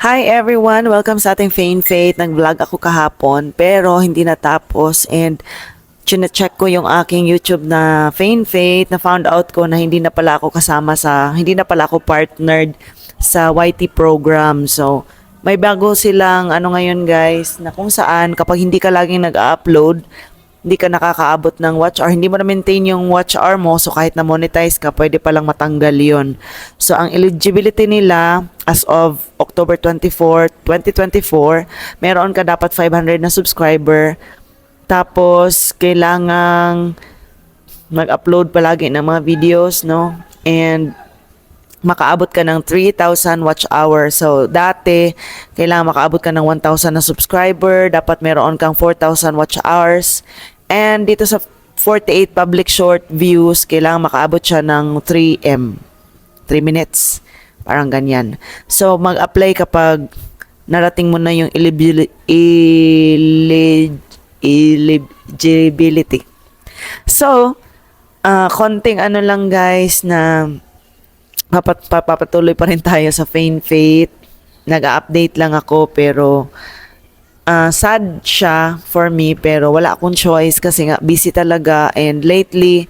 Hi everyone! Welcome sa ating Fain Faith. Nag-vlog ako kahapon pero hindi natapos and chine-check ko yung aking YouTube na Fain Faith na found out ko na hindi na pala ako kasama sa, hindi na pala ako partnered sa YT program. So, may bago silang ano ngayon guys na kung saan kapag hindi ka laging nag-upload, hindi ka nakakaabot ng watch hour, hindi mo na maintain yung watch hour mo, so kahit na monetize ka, pwede palang matanggal yon So, ang eligibility nila as of October 24, 2024, meron ka dapat 500 na subscriber, tapos kailangang mag-upload palagi ng mga videos, no? And makaabot ka ng 3,000 watch hour. So, dati, kailangan makaabot ka ng 1,000 na subscriber. Dapat meron kang 4,000 watch hours. And dito sa 48 public short views, kailangan makaabot siya ng 3M. 3 minutes. Parang ganyan. So, mag-apply kapag narating mo na yung eligibil- elig- eligibility. So, ah konting ano lang guys na papatuloy pa rin tayo sa Fain Faith. Nag-update lang ako pero ah, sad siya for me pero wala akong choice kasi nga busy talaga. And lately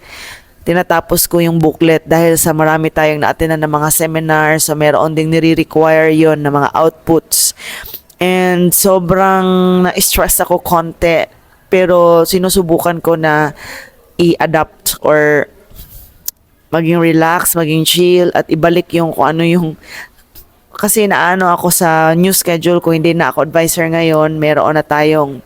tinatapos ko yung booklet dahil sa marami tayong na-attendan ng mga seminar. So meron ding nire-require yon na mga outputs. And sobrang na-stress ako konti pero sinusubukan ko na i-adapt or maging relax, maging chill at ibalik yung kung ano yung kasi naano ako sa new schedule ko, hindi na ako advisor ngayon, meron na tayong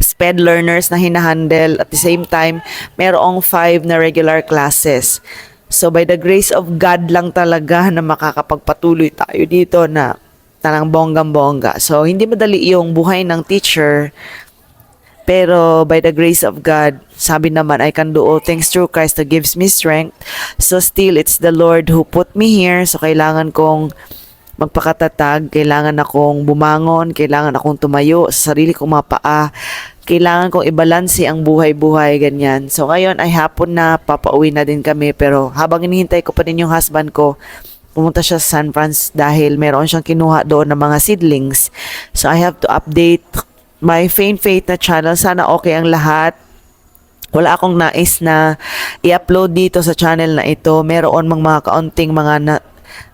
SPED learners na hinahandle at the same time, merong five na regular classes. So by the grace of God lang talaga na makakapagpatuloy tayo dito na tanang bonggang-bongga. So hindi madali yung buhay ng teacher pero by the grace of God, sabi naman, I can do all things through Christ who gives me strength. So still, it's the Lord who put me here. So kailangan kong magpakatatag, kailangan akong bumangon, kailangan akong tumayo sa sarili kong mga paa, kailangan kong ibalanse ang buhay-buhay, ganyan. So ngayon ay hapon na, papauwi na din kami, pero habang inihintay ko pa din yung husband ko, pumunta siya sa San Francisco dahil meron siyang kinuha doon ng mga seedlings. So I have to update my Fain Faith na channel. Sana okay ang lahat. Wala akong nais na i-upload dito sa channel na ito. Meron mang mga kaunting mga na,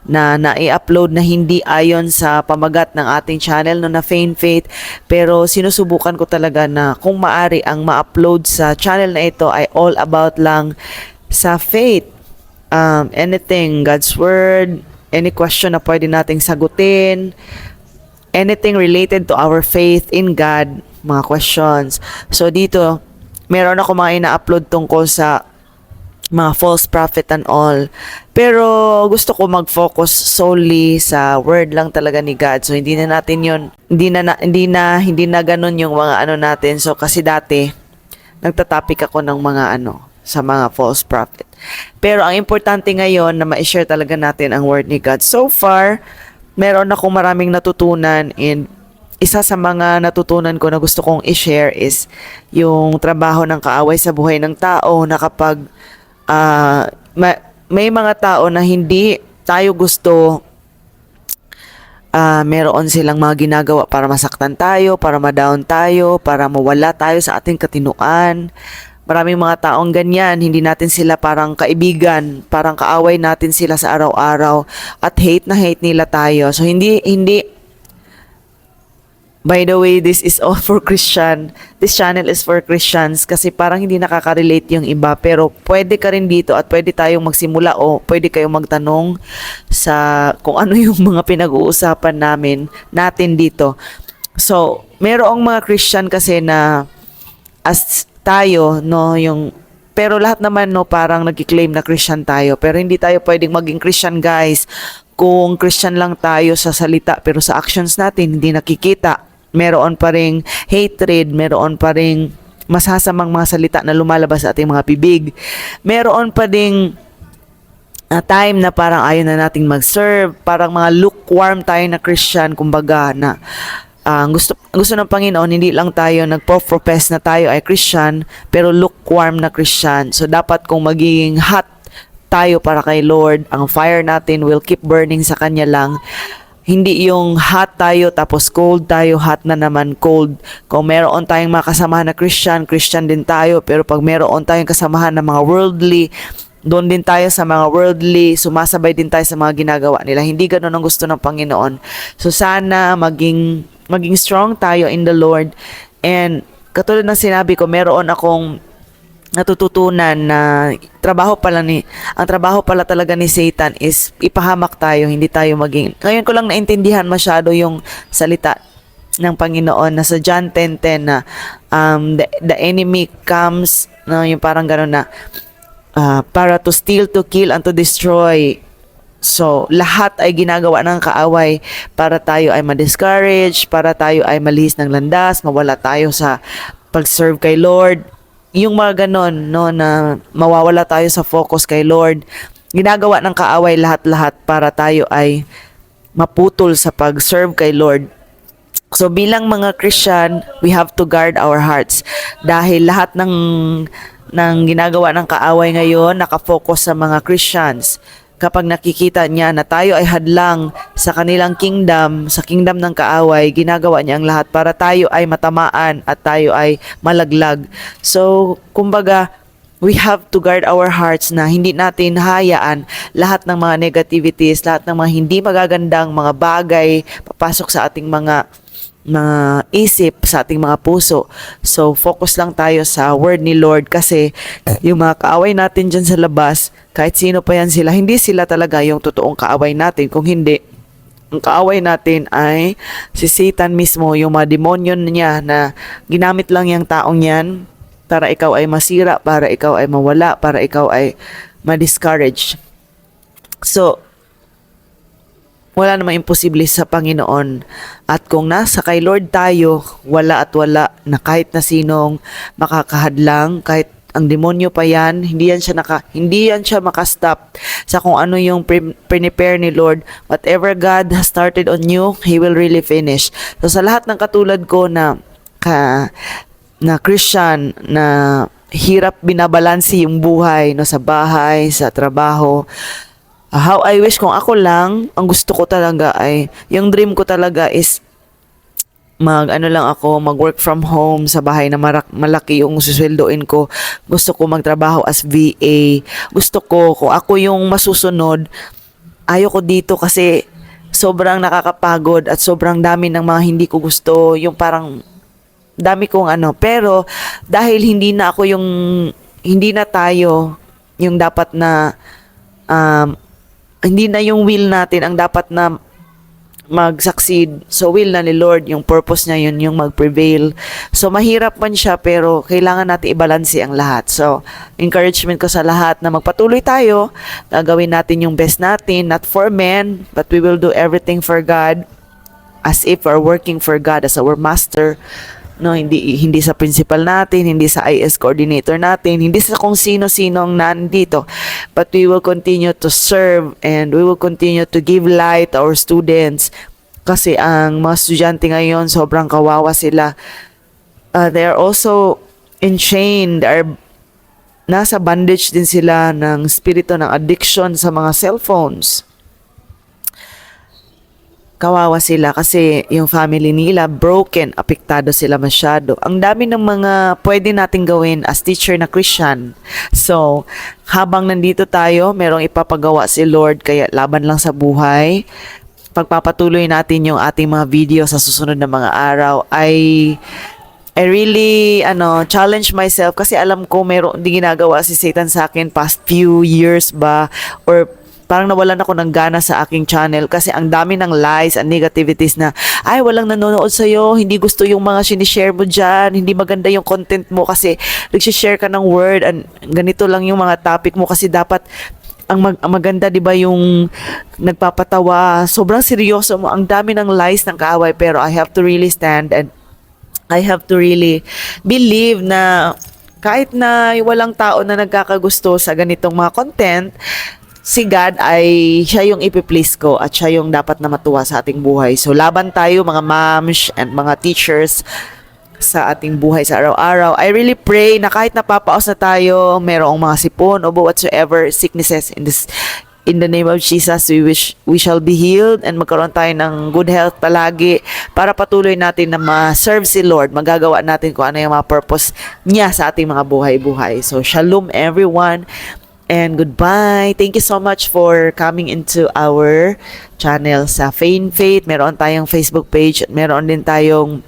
na na-i-upload na hindi ayon sa pamagat ng ating channel no na Fain Faith. Pero sinusubukan ko talaga na kung maari ang ma-upload sa channel na ito ay all about lang sa faith. Um, anything, God's Word, any question na pwede nating sagutin, anything related to our faith in God, mga questions. So dito, meron ako mga ina-upload tungkol sa mga false prophet and all. Pero gusto ko mag-focus solely sa word lang talaga ni God. So hindi na natin 'yon, hindi na, na hindi na hindi na ganun yung mga ano natin. So kasi dati nagtatopic ako ng mga ano sa mga false prophet. Pero ang importante ngayon na ma-share talaga natin ang word ni God. So far, meron akong maraming natutunan and isa sa mga natutunan ko na gusto kong i-share is yung trabaho ng kaaway sa buhay ng tao na kapag ah, ma- may mga tao na hindi tayo gusto ah meron silang mga ginagawa para masaktan tayo, para ma-down tayo, para mawala tayo sa ating katinuan. Maraming mga taong ganyan, hindi natin sila parang kaibigan, parang kaaway natin sila sa araw-araw at hate na hate nila tayo. So hindi hindi By the way, this is all for Christian. This channel is for Christians kasi parang hindi nakaka-relate yung iba. Pero pwede ka rin dito at pwede tayong magsimula o pwede kayong magtanong sa kung ano yung mga pinag-uusapan namin natin dito. So, merong mga Christian kasi na as tayo, no, yung pero lahat naman no parang nagki-claim na Christian tayo pero hindi tayo pwedeng maging Christian guys. Kung Christian lang tayo sa salita pero sa actions natin hindi nakikita. Meron pa ring hatred meron pa ring masasamang mga salita na lumalabas sa ating mga bibig. Meron pa ding na time na parang ayaw na nating mag-serve, parang mga lukewarm tayo na Christian, kumbaga na ah, gusto gusto ng Panginoon hindi lang tayo nagpo-profess na tayo ay Christian pero lukewarm na Christian. So dapat kung magiging hot tayo para kay Lord, ang fire natin will keep burning sa kanya lang hindi yung hot tayo tapos cold tayo, hot na naman cold. Kung meron tayong mga kasamahan na Christian, Christian din tayo. Pero pag meron tayong kasamahan na mga worldly, doon din tayo sa mga worldly, sumasabay din tayo sa mga ginagawa nila. Hindi ganun ang gusto ng Panginoon. So sana maging maging strong tayo in the Lord. And katulad ng sinabi ko, meron akong natututunan na trabaho pala ni ang trabaho pala talaga ni Satan is ipahamak tayo hindi tayo maging ngayon ko lang naintindihan masyado yung salita ng Panginoon na sa John 10:10 na um, the, the enemy comes no yung parang gano'n na ah, para to steal to kill and to destroy So, lahat ay ginagawa ng kaaway para tayo ay ma-discourage, para tayo ay malihis ng landas, mawala tayo sa pag-serve kay Lord. Yung mga ganon, no, na mawawala tayo sa focus kay Lord. Ginagawa ng kaaway lahat-lahat para tayo ay maputol sa pag-serve kay Lord. So bilang mga Christian, we have to guard our hearts dahil lahat ng ng ginagawa ng kaaway ngayon nakafocus sa mga Christians. Kapag nakikita niya na tayo ay hadlang sa kanilang kingdom, sa kingdom ng kaaway, ginagawa niya ang lahat para tayo ay matamaan at tayo ay malaglag. So, kumbaga, we have to guard our hearts na hindi natin hayaan lahat ng mga negativities, lahat ng mga hindi magagandang mga bagay papasok sa ating mga mga isip sa ating mga puso. So, focus lang tayo sa word ni Lord kasi yung mga kaaway natin dyan sa labas, kahit sino pa yan sila, hindi sila talaga yung totoong kaaway natin. Kung hindi, ang kaaway natin ay si Satan mismo, yung mga demonyo niya na ginamit lang yung taong yan para ikaw ay masira, para ikaw ay mawala, para ikaw ay ma-discourage. So, wala namang imposible sa Panginoon. At kung nasa kay Lord tayo, wala at wala na kahit na sinong makakahadlang, kahit ang demonyo pa yan, hindi yan siya naka, hindi yan siya makastop sa kung ano yung pre- prepare ni Lord. Whatever God has started on you, He will really finish. So sa lahat ng katulad ko na ka, na Christian na hirap binabalansi yung buhay no sa bahay, sa trabaho. Uh, how I wish kung ako lang, ang gusto ko talaga ay, yung dream ko talaga is mag ano lang ako, mag work from home sa bahay na marak, malaki yung susweldoin ko. Gusto ko magtrabaho as VA. Gusto ko, kung ako yung masusunod, ayoko dito kasi sobrang nakakapagod at sobrang dami ng mga hindi ko gusto. Yung parang dami kong ano. Pero dahil hindi na ako yung, hindi na tayo yung dapat na um, hindi na yung will natin ang dapat na mag-succeed. So, will na ni Lord, yung purpose niya yun, yung mag-prevail. So, mahirap man siya, pero kailangan natin i-balance ang lahat. So, encouragement ko sa lahat na magpatuloy tayo, gagawin natin yung best natin, not for men, but we will do everything for God as if we're working for God as our master no hindi hindi sa principal natin hindi sa IS coordinator natin hindi sa kung sino-sinong nandito. But we will continue to serve and we will continue to give light to our students. Kasi ang mga estudyante ngayon sobrang kawawa sila. Uh, they are also enchained are nasa bondage din sila ng spirito ng addiction sa mga cellphones kawawa sila kasi yung family nila broken, apektado sila masyado. Ang dami ng mga pwede nating gawin as teacher na Christian. So, habang nandito tayo, merong ipapagawa si Lord kaya laban lang sa buhay. Pagpapatuloy natin yung ating mga video sa susunod na mga araw ay I really ano challenge myself kasi alam ko meron di ginagawa si Satan sa akin past few years ba or parang nawalan ako ng gana sa aking channel kasi ang dami ng lies and negativities na ay walang nanonood sa iyo, hindi gusto yung mga sinishare mo diyan, hindi maganda yung content mo kasi nagsi-share ka ng word and ganito lang yung mga topic mo kasi dapat ang, mag, ang maganda 'di ba yung nagpapatawa, sobrang seryoso mo, ang dami ng lies ng kaaway pero I have to really stand and I have to really believe na kahit na walang tao na nagkakagusto sa ganitong mga content, si God ay siya yung ipiplease ko at siya yung dapat na matuwa sa ating buhay. So laban tayo mga moms and mga teachers sa ating buhay sa araw-araw. I really pray na kahit napapaos na tayo, merong mga sipon o whatsoever sicknesses in this In the name of Jesus, we wish we shall be healed and magkaroon tayo ng good health palagi para patuloy natin na ma-serve si Lord. Magagawa natin kung ano yung mga purpose niya sa ating mga buhay-buhay. So, shalom everyone and goodbye. Thank you so much for coming into our channel sa Fain Faith. Meron tayong Facebook page at meron din tayong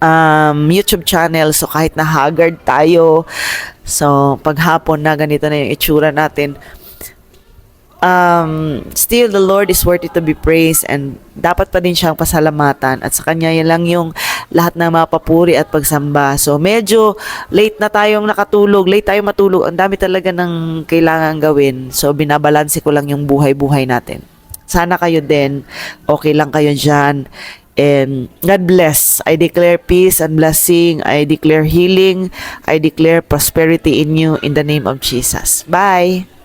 um, YouTube channel. So, kahit na haggard tayo, so, paghapon na ganito na yung itsura natin, um, still the Lord is worthy to be praised and dapat pa din siyang pasalamatan at sa Kanya yan lang yung lahat ng mga papuri at pagsamba. So, medyo late na tayong nakatulog, late tayong matulog. Ang dami talaga ng kailangan gawin. So, binabalanse ko lang yung buhay-buhay natin. Sana kayo din, okay lang kayo dyan. And God bless. I declare peace and blessing. I declare healing. I declare prosperity in you in the name of Jesus. Bye.